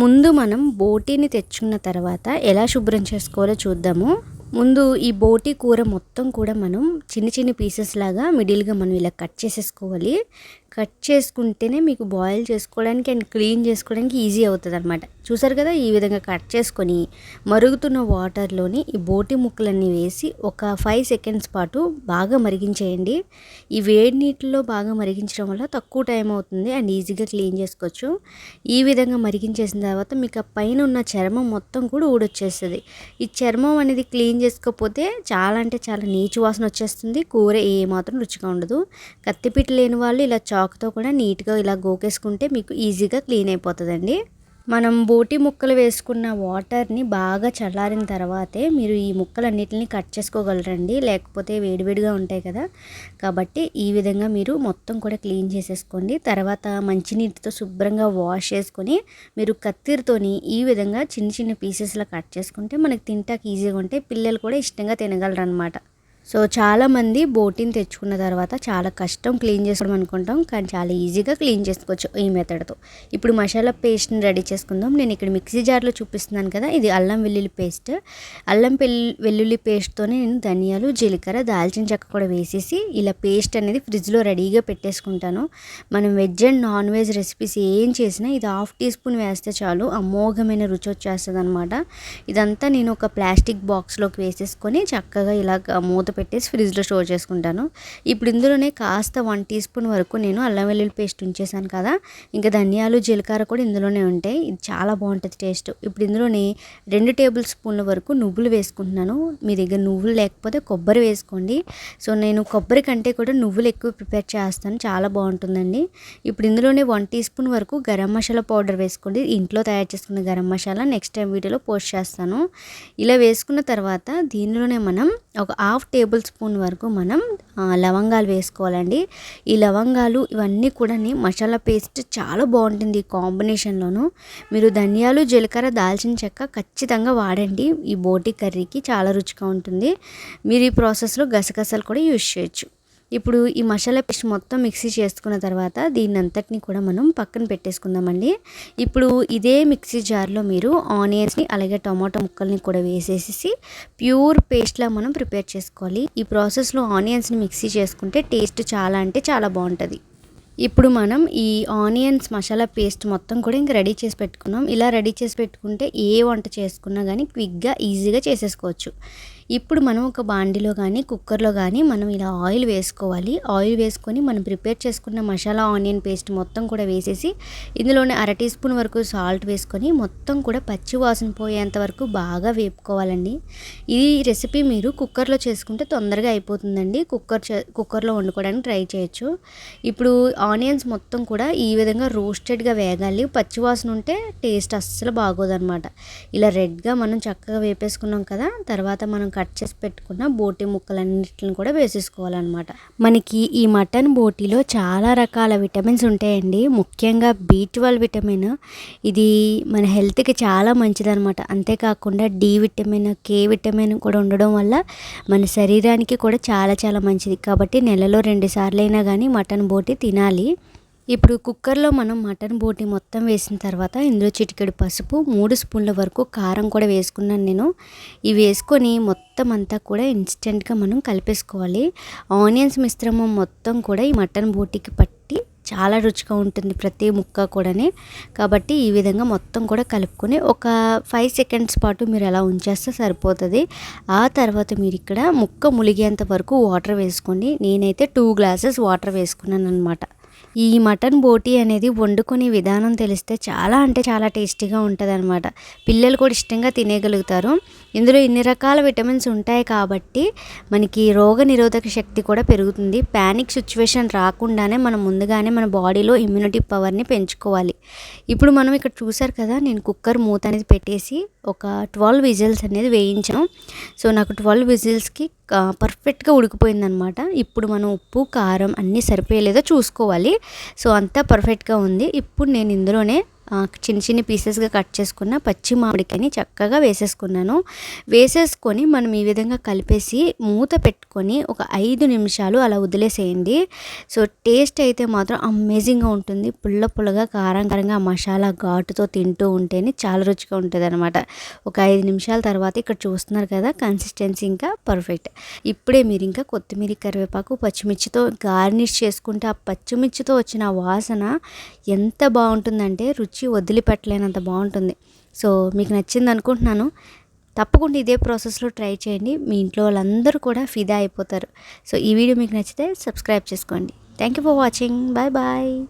ముందు మనం బోటీని తెచ్చుకున్న తర్వాత ఎలా శుభ్రం చేసుకోవాలో చూద్దాము. ముందు ఈ బోటి కూర మొత్తం కూడా మనం చిన్న చిన్న పీసెస్ లాగా మిడిల్గా మనం ఇలా కట్ చేసేసుకోవాలి. కట్ చేసుకుంటేనే మీకు బాయిల్ చేసుకోవడానికి అండ్ క్లీన్ చేసుకోవడానికి ఈజీ అవుతుంది అనమాట చూసారు కదా ఈ విధంగా కట్ చేసుకొని మరుగుతున్న వాటర్లోని ఈ బోటి ముక్కలన్నీ వేసి ఒక ఫైవ్ సెకండ్స్ పాటు బాగా మరిగించేయండి. ఈ వేడి నీటిలో బాగా మరిగించడం వల్ల తక్కువ టైం అవుతుంది అండ్ ఈజీగా క్లీన్ చేసుకోవచ్చు. ఈ విధంగా మరిగించేసిన తర్వాత మీకు ఆ పైన ఉన్న చర్మం మొత్తం కూడా ఊడొచ్చేస్తుంది. ఈ చర్మం అనేది క్లీన్ చేసుకోకపోతే చాలా అంటే చాలా నీచు వాసన వచ్చేస్తుంది. కూర ఏమాత్రం రుచిగా ఉండదు. కత్తిపీట లేని వాళ్ళు ఇలా చాక్తో కూడా నీట్గా ఇలా గోకేసుకుంటే మీకు ఈజీగా క్లీన్ అయిపోతుందండి. మనం బోటి ముక్కలు వేసుకున్న వాటర్ని బాగా చల్లారిన తర్వాతే మీరు ఈ ముక్కలన్నిటిని కట్ చేసుకోగలరండి. లేకపోతే వేడివేడిగా ఉంటాయి కదా. కాబట్టి ఈ విధంగా మీరు మొత్తం కూడా క్లీన్ చేసేసుకోండి. తర్వాత మంచినీటితో శుభ్రంగా వాష్ చేసుకొని మీరు కత్తిరితోని ఈ విధంగా చిన్న చిన్న పీసెస్లో కట్ చేసుకుంటే మనకి తింటాకి ఈజీగా ఉంటే పిల్లలు కూడా ఇష్టంగా తినగలరు అనమాట సో చాలామంది బోటిని తెచ్చుకున్న తర్వాత చాలా కష్టం క్లీన్ చేసుకోవడం అనుకుంటాం కానీ చాలా ఈజీగా క్లీన్ చేసుకోవచ్చు ఈ మెథడ్తో. ఇప్పుడు మసాలా పేస్ట్ని రెడీ చేసుకుందాం. నేను ఇక్కడ మిక్సీ జార్లో చూపిస్తున్నాను కదా ఇది అల్లం వెల్లుల్లి పేస్ట్. అల్లం వెల్లుల్లి పేస్ట్తోనే నేను ధనియాలు జీలకర్ర దాల్చిన చెక్క కూడా వేసేసి ఇలా పేస్ట్ అనేది ఫ్రిడ్జ్లో రెడీగా పెట్టేసుకుంటాను. మనం veg and non veg recipes ఏం చేసినా ఇది హాఫ్ టీ స్పూన్ వేస్తే చాలు అమోఘమైన రుచి వచ్చేస్తుంది అనమాట ఇదంతా నేను ఒక ప్లాస్టిక్ బాక్స్లోకి వేసేసుకొని చక్కగా ఇలా మూత పెట్టేసి ఫ్రిడ్జ్లో స్టోర్ చేసుకుంటాను. ఇప్పుడు ఇందులోనే కాస్త వన్ టీ స్పూన్ వరకు నేను అల్లం వెల్లుల్లి పేస్ట్ ఉంచేసాను కదా ఇంకా ధనియాలు జీలకర్ర కూడా ఇందులోనే ఉంటాయి. ఇది చాలా బాగుంటుంది టేస్ట్. ఇప్పుడు ఇందులోనే రెండు టేబుల్ స్పూన్ల వరకు నువ్వులు వేసుకుంటున్నాను. మీ దగ్గర నువ్వులు లేకపోతే కొబ్బరి వేసుకోండి. సో నేను కొబ్బరి కంటే కూడా నువ్వులు ఎక్కువ ప్రిపేర్ చేస్తాను. చాలా బాగుంటుందండి. ఇప్పుడు ఇందులోనే వన్ టీ స్పూన్ వరకు గరం మసాలా పౌడర్ వేసుకోండి. ఇంట్లో తయారు చేసుకున్న గరం మసాలా. నెక్స్ట్ టైం వీడియోలో పోస్ట్ చేస్తాను. ఇలా వేసుకున్న తర్వాత దీనిలోనే మనం ఒక హాఫ్ టేబుల్ టేబుల్ స్పూన్ వరకు మనం లవంగాలు వేసుకోవాలండి. ఈ లవంగాలు ఇవన్నీ కూడా మసాలా పేస్ట్ చాలా బాగుంటుంది ఈ కాంబినేషన్లోను. మీరు ధనియాలు జీలకర్ర దాల్చిన చెక్క ఖచ్చితంగా వాడండి. ఈ బోటి కర్రీకి చాలా రుచిగా ఉంటుంది. మీరు ఈ ప్రాసెస్లో గసగసాలు కూడా యూజ్ చేయొచ్చు. ఇప్పుడు ఈ మసాలా పేస్ట్ మొత్తం మిక్సీ చేసుకున్న తర్వాత దీన్ని అంతటిని కూడా మనం పక్కన పెట్టేసుకుందామండి. ఇప్పుడు ఇదే మిక్సీ జార్లో మీరు ఆనియన్స్ని అలాగే టమాటో ముక్కల్ని కూడా వేసేసి ప్యూర్ పేస్ట్లా మనం ప్రిపేర్ చేసుకోవాలి. ఈ ప్రాసెస్లో ఆనియన్స్ని మిక్సీ చేసుకుంటే టేస్ట్ చాలా అంటే చాలా బాగుంటుంది. ఇప్పుడు మనం ఈ ఆనియన్స్ మసాలా పేస్ట్ మొత్తం కూడా ఇంక రెడీ చేసి పెట్టుకున్నాం. ఇలా రెడీ చేసి పెట్టుకుంటే ఏ వంట చేసుకున్నా కానీ క్విక్గా ఈజీగా చేసేసుకోవచ్చు. ఇప్పుడు మనం ఒక బాండిలో కానీ కుక్కర్లో కానీ మనం ఇలా ఆయిల్ వేసుకోవాలి. ఆయిల్ వేసుకొని మనం ప్రిపేర్ చేసుకున్న మసాలా ఆనియన్ పేస్ట్ మొత్తం కూడా వేసేసి ఇందులోనే అర టీ స్పూన్ వరకు సాల్ట్ వేసుకొని మొత్తం కూడా పచ్చి వాసన పోయేంత వరకు బాగా వేపుకోవాలండి. ఈ రెసిపీ మీరు కుక్కర్లో చేసుకుంటే తొందరగా అయిపోతుందండి. కుక్కర్ కుక్కర్లో వండుకోవడానికి ట్రై చేయొచ్చు. ఇప్పుడు ఆనియన్స్ మొత్తం కూడా ఈ విధంగా రోస్టెడ్గా వేగాలి. పచ్చి వాసన ఉంటే టేస్ట్ అస్సలు బాగోదన్నమాట. ఇలా రెడ్గా మనం చక్కగా వేపేసుకున్నాం కదా తర్వాత మనం కట్ చేసి పెట్టుకున్న బోటి ముక్కలన్నిటిని కూడా వేసేసుకోవాలన్నమాట. మనకి ఈ మటన్ బోటీలో చాలా రకాల విటమిన్స్ ఉంటాయండి. ముఖ్యంగా బీ ట్వెల్వ్ విటమిన్. ఇది మన హెల్త్కి చాలా మంచిదన్నమాట. అంతేకాకుండా డి విటమిన్ కే విటమిన్ కూడా ఉండడం వల్ల మన శరీరానికి కూడా చాలా చాలా మంచిది. కాబట్టి నెలలో రెండు సార్లైనా కానీ మటన్ బోటి తినాలి. ఇప్పుడు కుక్కర్లో మనం మటన్ బోటి మొత్తం వేసిన తర్వాత ఇందులో చిటికెడు పసుపు మూడు స్పూన్ల వరకు కారం కూడా వేసుకున్నాను నేను. ఇవి వేసుకొని మొత్తం అంతా కూడా ఇన్స్టెంట్గా మనం కలిపేసుకోవాలి. ఆనియన్స్ మిశ్రమం మొత్తం కూడా ఈ మటన్ బోటికి పట్టి చాలా రుచిగా ఉంటుంది ప్రతి ముక్క కూడానే. కాబట్టి ఈ విధంగా మొత్తం కూడా కలుపుకొని ఒక ఫైవ్ సెకండ్స్ పాటు మీరు అలా ఉంచేస్తే సరిపోతుంది. ఆ తర్వాత మీరు ఇక్కడ ముక్క ములిగేంత వరకు వాటర్ వేసుకోండి. నేనైతే టూ గ్లాసెస్ వాటర్ వేసుకున్నాను అనమాట ఈ మటన్ బోటీ అనేది వండుకునే విధానం తెలిస్తే చాలా అంటే చాలా టేస్టీగా ఉంటుంది అనమాట పిల్లలు కూడా ఇష్టంగా తినేయగలుగుతారు. ఇందులో ఇన్ని రకాల విటమిన్స్ ఉంటాయి కాబట్టి మనకి రోగ నిరోధక శక్తి కూడా పెరుగుతుంది. ప్యానిక్ సిచ్యువేషన్ రాకుండానే మనం ముందుగానే మన బాడీలో ఇమ్యూనిటీ పవర్ని పెంచుకోవాలి. ఇప్పుడు మనం ఇక్కడ చూసారు కదా నేను కుక్కర్ మూత అనేది పెట్టేసి ఒక ట్వెల్వ్ విజిల్స్ అనేది వేయించాం సో నాకు ట్వెల్వ్ విజిల్స్కి పర్ఫెక్ట్గా ఉడికిపోయిందనమాట ఇప్పుడు మనం ఉప్పు కారం అన్నీ సరిపోయలేదో చూసుకోవాలి. సో అంతా పర్ఫెక్ట్గా ఉంది. ఇప్పుడు నేను ఇందులోనే చిన్న చిన్న పీసెస్గా కట్ చేసుకున్న పచ్చి మామిడికాయని చక్కగా వేసేసుకున్నాను. వేసేసుకొని మనం ఈ విధంగా కలిపేసి మూత పెట్టుకొని ఒక ఐదు నిమిషాలు అలా వదిలేసేయండి. సో టేస్ట్ అయితే మాత్రం అమేజింగ్గా ఉంటుంది. పుల్ల పుల్లగా కారం కారంగా మసాలా ఘాటుతో తింటూ ఉంటేనే చాలా రుచిగా ఉంటుంది అనమాట ఒక ఐదు నిమిషాల తర్వాత ఇక్కడ చూస్తున్నారు కదా కన్సిస్టెన్సీ ఇంకా పర్ఫెక్ట్ ఇప్పుడే మీరు ఇంకా కొత్తిమీర కరివేపాకు పచ్చిమిర్చితో గార్నిష్ చేసుకుంటే ఆ పచ్చిమిర్చితో వచ్చిన వాసన ఎంత బాగుంటుందంటే రుచి వచ్చి వదిలిపెట్టలేనంత బాగుంటుంది. సో మీకు నచ్చింది అనుకుంటున్నాను. తప్పకుండా ఇదే ప్రాసెస్లో ట్రై చేయండి. మీ ఇంట్లో వాళ్ళందరూ కూడా ఫిదా అయిపోతారు. సో ఈ వీడియో మీకు నచ్చితే సబ్స్క్రైబ్ చేసుకోండి. Thank you for watching. Bye bye.